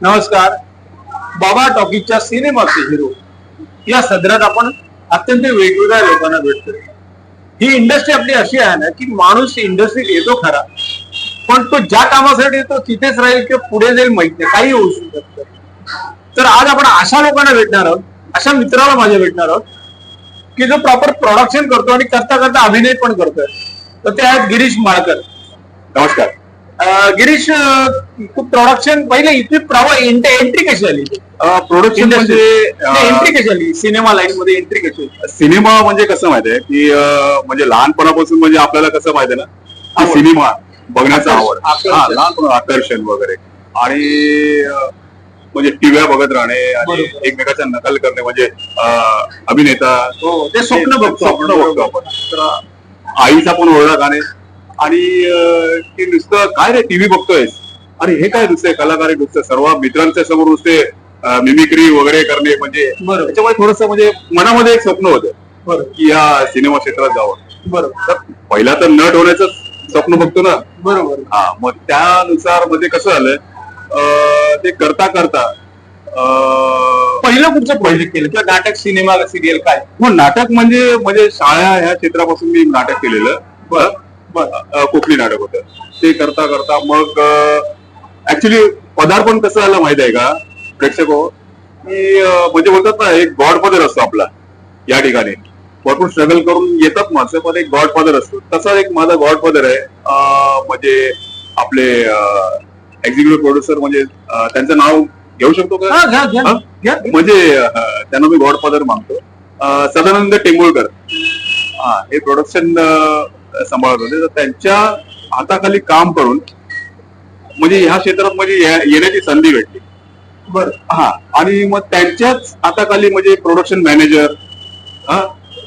नमस्कार. बाबा टॉकीजच्या सिनेमाचे हिरो या सदरात आपण अत्यंत वेगवेगळ्या लोकांना भेटतो ही इंडस्ट्री आपली अशी आहे ना की माणूस इंडस्ट्रीत येतो खरा पण तो ज्या कामासाठी येतो तिथेच राहील किंवा पुढे जाईल माहीत नाही काही होऊ शकतं तर आज आपण अशा लोकांना भेटणार आहोत अशा मित्राला माझ्या भेटणार आहोत की जो प्रॉपर प्रोडक्शन करतो आणि करता करता अभिनय पण करतोय. तर ते आहेत गिरीश माळकर. नमस्कार. गिरीश तू प्रोडक्शन पहिले इथे एंट्री कशी आली? प्रोडक्शन म्हणजे एंट्री कशी आली? सिनेमा लाईन मध्ये एंट्री कशी आली सिनेमा म्हणजे कसं माहितीये की म्हणजे लहानपणापासून म्हणजे आपल्याला कसं माहितीये ना. सिनेमा बघण्याचा. आवड. आकर्षण. हा, लहानपण आकर्षण वगैरे. आणि म्हणजे टीव्या बघत राहणे आणि. एकमेकाच्या नकल करणे म्हणजे अभिनेता. हो ते स्वप्न बघतो स्वप्न बघतो आपण. आईचा पण ओरडा गाणे. आणि की नुसतं काय रे टीव्ही बघतोयस अरे हे काय नुसते कलाकार नुसतं सर्व मित्रांच्या समोर नुसते मिमिक्री वगैरे करणे म्हणजे. त्याच्यामुळे थोडस म्हणजे मनामध्ये एक स्वप्न होतं की या सिनेमा क्षेत्रात जावं. बरोबर. पहिला तर नट होण्याचं स्वप्न बघतो ना? बरोबर. हा मग त्यानुसारमध्ये कसं झालं अं, ते करता करता पहिलं कुठचं प्रोजेक्ट केलं? किंवा नाटक सिनेमा सिरियल काय? मग नाटक म्हणजे म्हणजे शाळा ह्या क्षेत्रापासून मी नाटक केलेलं. कोकणी नाटक होतं. ते करता करता मग ऍक्च्युली पदार्पण कसं झालं माहीत आहे का? प्रेक्षक हो की म्हणजे बोलतात ना एक गॉडफादर असतो आपला या ठिकाणी. भरपूर स्ट्रगल करून येतात माणसं पण एक गॉडफादर असतो. तसा एक माझा गॉडफादर आहे. म्हणजे आपले एक्झिक्युटिव्ह प्रोड्युसर म्हणजे त्यांचं नाव घेऊ शकतो का? म्हणजे त्यांना मी गॉडफादर मानतो. सदानंद टेंबुळकर हा हे प्रोडक्शन सांभाळत होते. तर त्यांच्या हाताखाली काम करून म्हणजे ह्या क्षेत्रात म्हणजे येण्याची संधी भेटली. बरं. हा आणि मग त्यांच्याच हाताखाली म्हणजे प्रोडक्शन मॅनेजर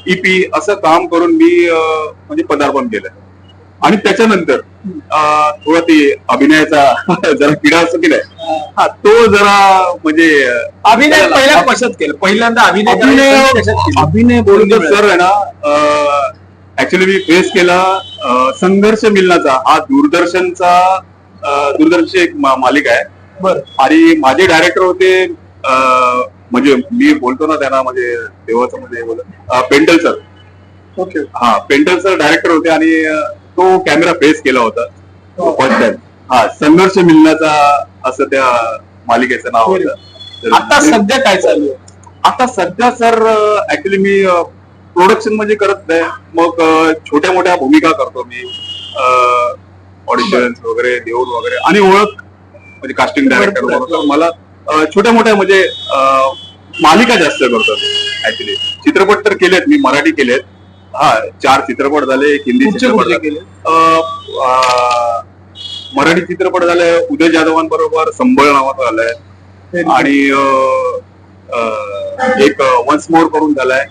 ईपी असं काम करून मी म्हणजे पदार्पण केलं. आणि त्याच्यानंतर थोडा ते अभिनयाचा जरा किडा असतो की नाही हा तो जरा म्हणजे अभिनय पहिल्या कशात केलं? पहिल्यांदा अभिनय अभिनय? अभिनय बोलतो सर आहे ना ऍक्च्युली मी फेस केला संघर्ष मिलनाचा. हा दूरदर्शनचा अं, दूरदर्शनची एक मालिका आहे. आणि माझे डायरेक्टर होते म्हणजे मी बोलतो ना त्यांना म्हणजे देवाचं म्हणजे बोल पेंटल सर ओके. हा पेंटल सर डायरेक्टर होते आणि तो कॅमेरा फेस केला होता. हो. फर्स्ट टाइम हा संघर्ष मिलनाचा असं त्या मालिकेचं नाव होतं. तर आता सध्या काय चालू आहे? आता सध्या सर ऍक्च्युली मी प्रोडक्शन म्हणजे करत नाही. मग छोट्या मोठ्या भूमिका करतो मी. ऑडिशन वगैरे देऊन वगैरे. आणि ओळख म्हणजे कास्टिंग डायरेक्टर मला छोट्या मोठ्या म्हणजे मालिका जास्त करतो ऍक्च्युली चित्रपट तर केलेत मी मराठी केलेत. हा चार चित्रपट झाले एक हिंदी चित्रपट झाले. केले मराठी चित्रपट झालाय उदय जाधवांबरोबर संबळ नावाचा झालाय. आणि एक वन्स मोर करून झालाय.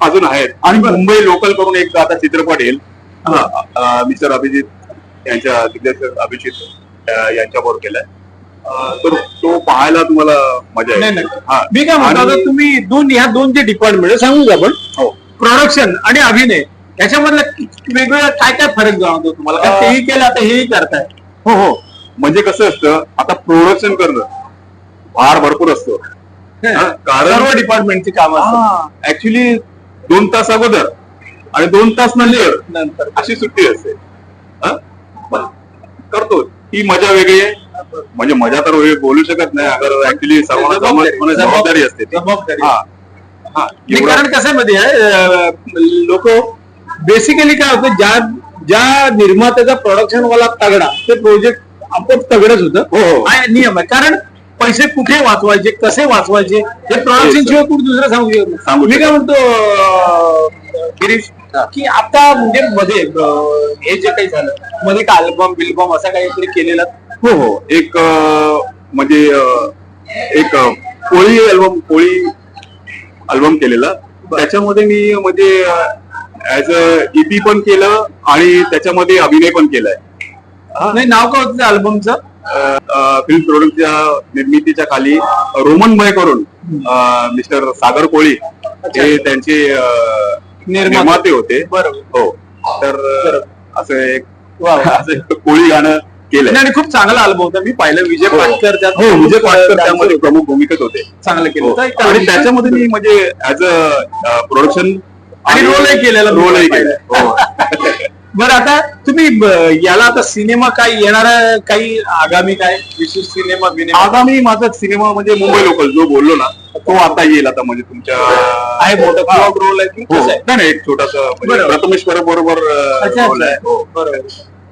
अजून आहेत. आणि मुंबई लोकल करून एक आता चित्रपट येईल. मिस्टर अभिजित यांच्या दिग्दर्शक अभिजित यांच्याबरोबर केलाय. तर तो पाहायला तुम्हाला मजा येईल. हा. मी काय म्हणतो तुम्ही दोन ह्या दोन जे डिपार्टमेंट सांगू आपण? हो. प्रोडक्शन आणि अभिनय याच्यामधला वेगवेगळा काय काय फरक जाणवतो तुम्हाला? तेही केलं आता हेही करताय? हो हो. म्हणजे कसं असतं आता प्रोडक्शन करणं भार भरपूर असतो. हा, कारण सर्व डिपार्टमेंटची कामं. ऍक्च्युली दोन तास अगोदर आणि दोन तास नंतर नंतर. अशी सुट्टी असते. हा? करतो. ही मजा वेगळी आहे. म्हणजे मजा तर बोलू शकत नाही. अगर ऍक्च्युली सर्वांना जबाबदारी. जबाबदारी. असते हा. हा. कारण कसं मध्ये लोक बेसिकली काय होतं? ज्या ज्या निर्मात्याचा प्रोडक्शन वाला तगडा ते प्रोजेक्ट आपोआप तगडच होतं. हो हा. नियम आहे. कारण पैसे कुठे वाचवायचे कसे वाचवायचे? हे प्रोडक्शन शिवाय कुठे दुसरं सांगू शकत मी काय म्हणतो गिरीश की आता म्हणजे मध्ये हे जे काही झालं मध्ये का अल्बम बिल्बम असा काहीतरी केलेला? हो हो. एक म्हणजे एक कोळी अल्बम कोळी अल्बम केलेला. त्याच्यामध्ये मी म्हणजे ऍज अ ईपी पण केलं आणि त्याच्यामध्ये अभिनय पण केलाय. नाही नाव काय होतं अल्बमचं फिल्म प्रोडक्टच्या निर्मितीच्या खाली रोमन भय करून मिस्टर सागर कोळी हे त्यांचे निर्माते. होते बरोबर हो तर असं एक कोळी गाणं केलंय आणि खूप चांगला अल्बम होता मी पाहिलं विजय हो. पाटकर हो विजय पाटकर त्यामध्ये. प्रमुख भूमिकेत होते चांगलं केलं हो. आणि त्याच्यामध्ये मी म्हणजे ऍज अ प्रोडक्शन आणि रोलही केलेला रोलही. केलाय हो. बरं आता तुम्ही याला आता सिनेमा काय येणारा काही आगामी काय विशेष सिनेमा बिनेमा आगामी माझा सिनेमा म्हणजे मुंबई लोकल जो बोललो ना तो आता येईल आता म्हणजे तुमच्या आहे मोठं हा. ब्लॉग रोल आहे की हो. कसं आहे नाही नाही, एक छोटासा म्हणजे बरोबर. प्रथमेश बरोबर अच्छा, आहे अच्छा. हो. बरोबर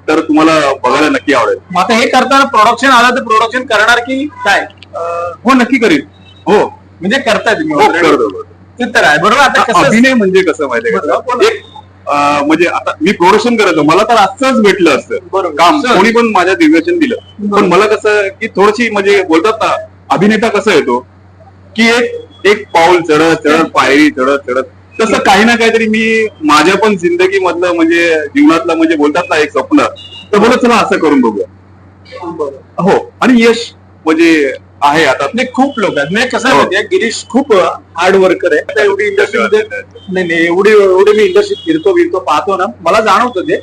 तर तुम्हाला बघायला नक्की आवडेल मग आता हे करताना प्रोडक्शन आलं तर प्रोडक्शन करणार की काय अं, हो नक्की करीन हो म्हणजे करताय तुम्ही हो, already. करतो, करतो. ते तर आहे बरोबर आता कसं अभिनय म्हणजे कसं माहितीये बरोबर. का एक अं, म्हणजे आता मी प्रोडक्शन करायचो मला तर आजच भेटलं असतं. काम. कोणी पण माझ्या दिग्दर्शन दिलं. पण मला कसं की थोडीशी म्हणजे बोलतात ना अभिनेता कसं येतो? की एक एक पाऊल चढत चढत पायरी चढत चढत. तसं काही ना काहीतरी मी माझ्या पण जिंदगी मधलं म्हणजे जीवनातलं म्हणजे बोलतात ना एक स्वप्न. तर बोलत चला असं करून बघूया. हो. आणि यश म्हणजे आहे आता. नाही खूप लोक आहेत. म्हणजे कसं आहे हो. माहितीये, गिरीश खूप हार्ड वर्कर आहे. आता एवढी इंडस्ट्रीमध्ये नाही नाही एवढी एवढी मी इंडस्ट्रीत फिरतो फिरतो पाहतो ना. मला जाणवतं ते.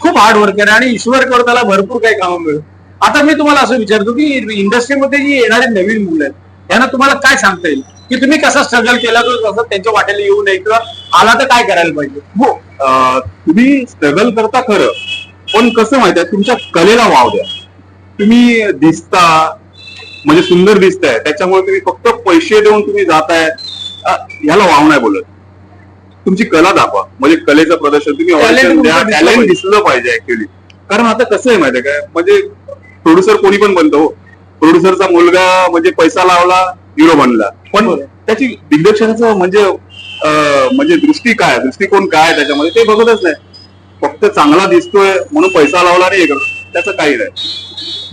खूप हार्ड वर्कर आहे आणि ईश्वर कर त्याला भरपूर काही कामं मिळेल आता मी तुम्हाला असं विचारतो की इंडस्ट्रीमध्ये जी येणारे नवीन मुलं आहेत यांना तुम्हाला काय सांगता येईल? की तुम्ही कसा स्ट्रगल केला तर कसं त्यांच्या वाट्याला येऊ नये किंवा आला तर काय करायला पाहिजे? हो अं, तुम्ही स्ट्रगल करता खरं. पण कसं माहिती आहे तुमच्या कलेला वाव द्या. तुम्ही दिसता म्हणजे सुंदर दिसताय. त्याच्यामुळे तुम्ही फक्त पैसे देऊन तुम्ही जाताय. ह्याला वाव नाही बोलत. तुमची कला दाखवा. म्हणजे कलेचं प्रदर्शन तुम्ही द्या दिसलं टॅलेंट पाहिजे. दिसलं पाहिजे ऍक्च्युली कारण आता कसं आहे माहितीये काय म्हणजे प्रोड्युसर कोणी पण बनतो प्रोड्युसरचा मुलगा म्हणजे पैसा लावला हिरो बनला. पण. त्याची दिग्दर्शनाचं म्हणजे म्हणजे दृष्टी काय? दृष्टिकोन काय त्याच्यामध्ये ते बघतच नाही. फक्त चांगला दिसतोय म्हणून पैसा लावला नाही हे. त्याचं काही नाही.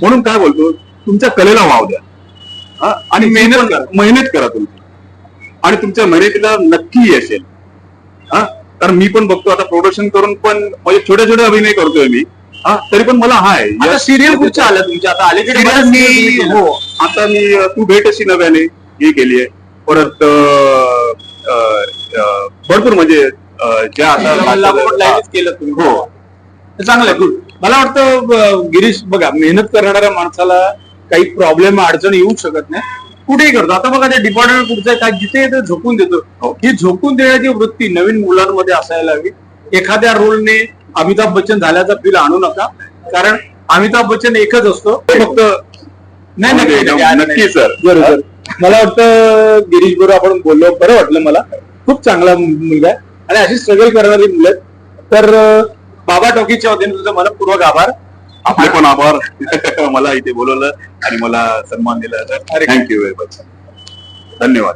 म्हणून काय बोलतो? तुमच्या कलेला वाव द्या? आणि मेहनत करा. मेहनत करा तुमची आणि तुमच्या मेहनतीला नक्की येईल. हा? कारण मी पण बघतो आता प्रोडक्शन करून पण म्हणजे छोटे छोटे अभिनय करतोय मी. हा? तरी पण मला हाय आता सिरियल कुठच्या आल्या तुमच्या. आता अलीकडे मी. हो. आता मी तू भेट अशी नव्याने हे केली आहे. परत भरपूर म्हणजे ज्या आता केलं तुम्ही. हो. चांगलं गुड. मला वाटतं गिरीश बघा मेहनत करणाऱ्या माणसाला काही प्रॉब्लेम अडचण येऊ शकत नाही. कुठेही करतो. आता बघा ते डिपार्टमेंट कुठचं आहे काय जिथे ते झोकून देतो. हो. झोकून देण्याची वृत्ती नवीन मुलांमध्ये असायला हवी. एखाद्या रोलने अमिताभ बच्चन झाल्याचा फील आणू नका. कारण अमिताभ बच्चन एकच असतो. फक्त नाही नक्की एकदम नक्की, नाही. सर. बरोबर. मला वाटतं गिरीश बरोबर आपण बोललो. बरं वाटलं मला. खूप चांगला मुलगा आहे. आणि अशी स्ट्रगल करणारी मुलं तर बाबा टॉकीच्या वतीने तुझं मनपूर्वक आभार. आपले पण आभार. मला इथे बोलवलं आणि मला सन्मान दिला अरे. थँक्यू व्हेरी मच धन्यवाद.